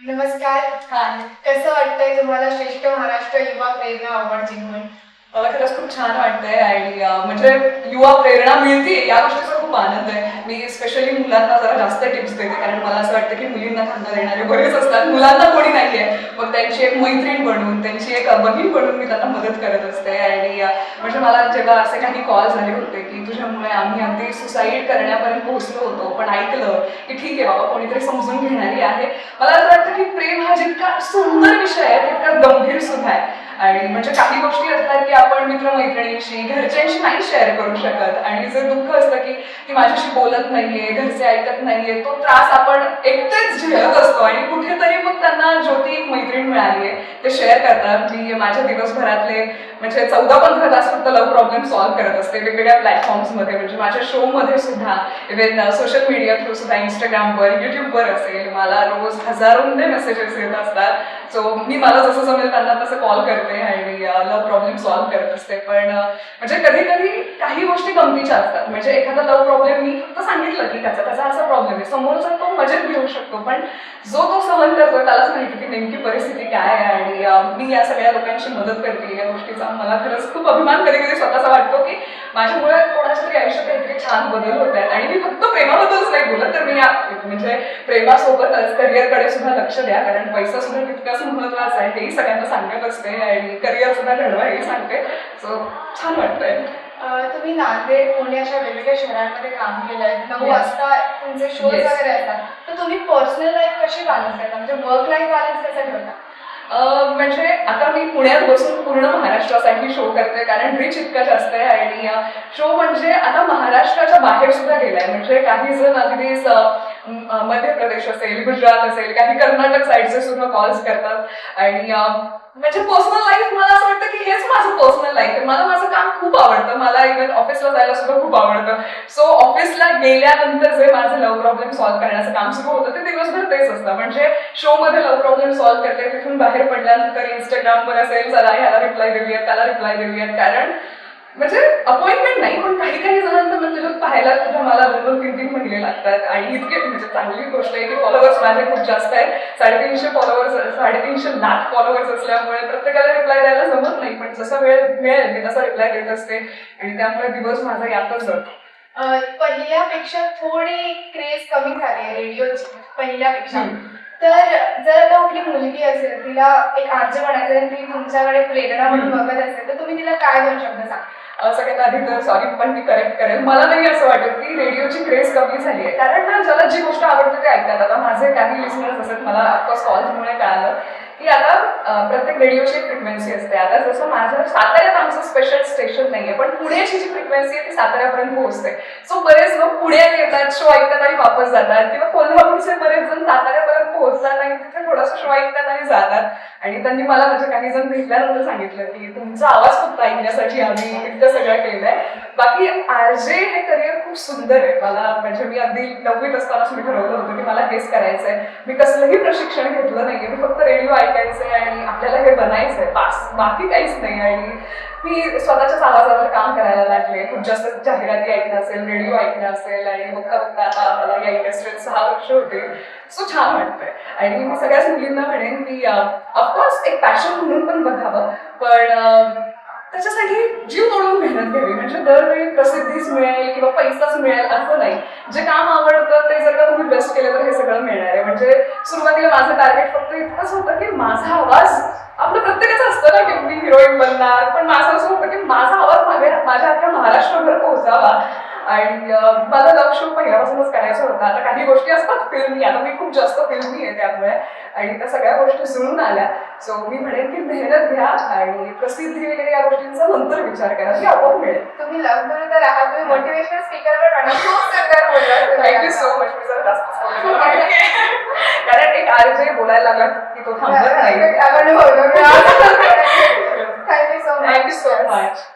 नमस्कार कसं वाटतंय तुम्हाला श्रेष्ठ महाराष्ट्र युवा प्रेरणा अवॉर्ड जिंकून मला खरंच खूप छान वाटतंय आणि म्हणजे युवा प्रेरणा मिळते या गोष्टीचा खूप आनंद आहे. मी स्पेशली मुलांना जरा जास्त टिप्स देते. कारण मला असं वाटतं की मुलींना खांदा देणारे बरेच असतात. मुलांना कोणी नाहीये. मग त्यांची एक मैत्रीण बनवून त्यांची एक बहीण बनवून मी त्यांना मदत करत असते. आणि म्हणजे मला जेव्हा असे काही कॉल झाले होते की तुझ्यामुळे आम्ही अगदी सुसाईड करण्यापर्यंत पोहोचलो होतो पण ऐकलं की ठीक आहे बाबा कोणीतरी समजून घेणारी आहे. मला असं वाटतं की प्रेम हा जितका सुंदर विषय आहे तितका गंभीर सुद्धा आहे. आणि म्हणजे काही गोष्टी असतात की आपण मित्रमैत्रिणींशी घरच्यांशी नाही शेअर करू शकत. आणि जे दुःख असतं की ती माझ्याशी बोलत नाहीये घरचे ऐकत नाहीये तो त्रास आपण एकटेच झेलत असतो. आणि कुठेतरी मग त्यांना ज्योती एक मैत्रीण मिळाली आहे ते शेअर करतात मी माझ्या दिवसभरातले म्हणजे चौदा पंधरा तास फक्त लव्ह प्रॉब्लेम सॉल्व्ह करत असते. वेगवेगळ्या प्लॅटफॉर्म्समध्ये म्हणजे माझ्या शोमध्ये सुद्धा इव्हन सोशल मीडिया थ्रू सुद्धा इंस्टाग्रामवर युट्यूबवर असेल मला रोज हजारोंचे मेसेजेस येत असतात. सो मी मला जसं जमेल त्यांना तसं कॉल करते आणि लव्ह प्रॉब्लेम सॉल्व्ह करत असते. पण म्हणजे कधी कधी काही गोष्टी गमतीच्या असतात. म्हणजे एखादा लव्ह प्रॉब्लेम मी फक्त सांगितलं की त्याचा त्याचा असा समोरचा तो मजेत घेऊ शकतो. पण जो तो सहन करतो त्यालाच माहिती की नेमकी परिस्थिती काय आहे आणि मी या सगळ्या लोकांची मदत करते या गोष्टीचा. मला खरंच खूप अभिमान कधी कधी स्वतःचा वाटतो की माझ्यामुळे कोणाच्या तरी आयुष्यात काहीतरी छान बदल होत आहेत आणि मी फक्त प्रेमाबद्दलच नाही बोलत तर मी या म्हणजे प्रेमासोबतच करिअरकडे सुद्धा लक्ष द्या. कारण पैसा सुद्धा तितकाच महत्त्वाचा आहे हेही सगळ्यांना सांगत असते आणि करिअर सुद्धा घडवा हे सांगते. सो छान वाटतंय. तुम्ही नांदेड पुणे अशा वेगवेगळ्या शहरांमध्ये काम केलंय नऊ. वाजता तुमचे शोज Yes. वगैरे असतात. तर तुम्ही पर्सनल लाईफ कशी बॅलन्स करता? म्हणजे वर्क लाईफ बॅलन्स कसं ठेवता? अं, म्हणजे आता मी पुण्यात बसून पूर्ण महाराष्ट्रासाठी शो करते. कारण रिच इतका जास्त आहे आणि शो म्हणजे आता महाराष्ट्राच्या बाहेर सुद्धा गेलाय. म्हणजे काही जण अगदीच अं, म- मध्य प्रदेश असेल गुजरात असेल काही कर्नाटक साईडचे सुद्धा कॉल्स करतात. आणि अं, म्हणजे पर्सनल लाईफ मला असं वाटतं की हेच माझं पर्सनल लाईफ आहे मला माझं काम खूप आवडतं. मला इव्हन ऑफिसला जायला सुद्धा खूप आवडतं. सो ऑफिसला गेल्यानंतर जे माझं लव्ह प्रॉब्लेम सॉल्व्ह करण्याचं काम सुरू होतं ते दिवसभर तेच असतं. म्हणजे शो मध्ये लव्ह प्रॉब्लेम सॉल्व्ह करते तिथून बाहेर पडल्यानंतर इंस्टाग्रामवर असेल चला ह्याला रिप्लाय देऊयात त्याला रिप्लाय देऊयात. कारण म्हणजे अपॉइंटमेंट नाही पण काही काही जणांचं म्हणजे पाहायला तुझ्या मला दोन दोन तीन तीन महिने लागतात आणि इतके म्हणजे चांगली गोष्ट आहे की फॉलोअर्स माझे खूप जास्त आहेत. साडेतीनशे फॉलोअर्स साडेतीनशे लाख फॉलोअर्स असल्यामुळे प्रत्येकाला रिप्लाय द्यायला जमत नाही पण जसा वेळ मिळेल मी तसा रिप्लाय देत असते आणि त्यामुळे दिवस माझा यातच जातो. पहिल्यापेक्षा थोडी क्रेज कमी झाली आहे रेडिओची पहिल्यापेक्षा. तर जर आता कुठली मुलगी असेल तिला एक आर्ज बनायचं आणि ती तुमच्याकडे प्रेरणा म्हणून. बघत असेल तर तुम्ही तिला काय दोन शब्द सांगा? सगळ्यात आधी तर सॉरी पण मी करेक्ट करेल. मला नाही असं वाटत की रेडिओची क्रेज कमी झाली आहे. कारण ना ज्याला जी गोष्ट आवडते ते ऐकतात. आता माझे काही लिस्नर्स असतात मला ऑफकोर्स कॉल्समुळे कळालं. की आता प्रत्येक रेडिओची फ्रिक्वेन्सी असते. आता जसं माझं साताऱ्यात आमचं स्पेशल स्टेशन नाहीये पण पुण्याची जी फ्रिक्वेन्सी आहे ती साताऱ्यापर्यंत पोहोचते. सो बरेच लोक पुण्यात येतात शो ऐकतात आणि वापस जातात. किंवा कोल्हापूरचे बरेच जण साताऱ्यापर्यंत पोहोचतात आणि तिथे थोडासा शो ऐकतात आणि जातात. आणि त्यांनी मला म्हणजे काही जण भेटल्यानंतर सांगितलं की तुमचा आवाज फक्त ऐकण्यासाठी आम्ही इतकं सगळं केलंय. बाकी आरजे हे करिअर खूप सुंदर आहे. मला म्हणजे मी अगदी नववीत असतानाच मी ठरवलं होतं की मला हेच करायचंय. मी कसलंही प्रशिक्षण घेतलं नाहीये. मी फक्त रेडिओ ऐकायचंय आणि आपल्याला हे बनायचंय. पास. बाकी काहीच नाही आणि मी स्वतःच्याच आवाजावर काम करायला लागले. खूप जास्त जाहिराती ऐकणं असेल रेडिओ ऐकणं असेल आणि बघता बघता आता मला या इंडस्ट्रीत सहा वर्ष होते. सो छान वाटतंय. आणि मी सगळ्याच मुलींना म्हणेन की ऑफकोर्स एक पॅशन म्हणून पण बघावं. पण त्याच्यासाठी जीव तोडून मेहनत घ्यावी. म्हणजे दरवेळी प्रसिद्धीच मिळेल किंवा पैसाच मिळेल असं नाही. जे काम आवडतं ते जर का तुम्ही बेस्ट केलं तर हे सगळं मिळणार आहे. म्हणजे सुरुवातीला माझं टार्गेट फक्त इतकंच होतं की माझा आवाज आपलं प्रत्येकाचं असतं ना की मी हिरोईन बनणार. पण माझं असं होतं की माझा आवाज माझ्या माझ्या अख्ख्या महाराष्ट्रभर पोहोचावा. आणि मला लव शो पहिल्यापासूनच करायचा होता. आता काही गोष्टी असतात फिल्मी. आता मी खूप जास्त फिल्मी आहे त्यामुळे. आणि त्या सगळ्या गोष्टी जुळून आल्या. सो मी म्हणेन की मेहनत घ्या आणि प्रसिद्धी वगैरे या गोष्टींचा नंतर विचार करा. ती आपोआप मिळेल. तुम्ही लग्न तर आहात. तुम्ही मोटिवेशनल स्पीकर पण म्हणा. खूप सुंदर बोलला थँक्यू सो मच मी जरा आहे. कारण एक आर जे बोलायला लागला की तो थांबत नाही. आपण बोललो thank you so much thank you so much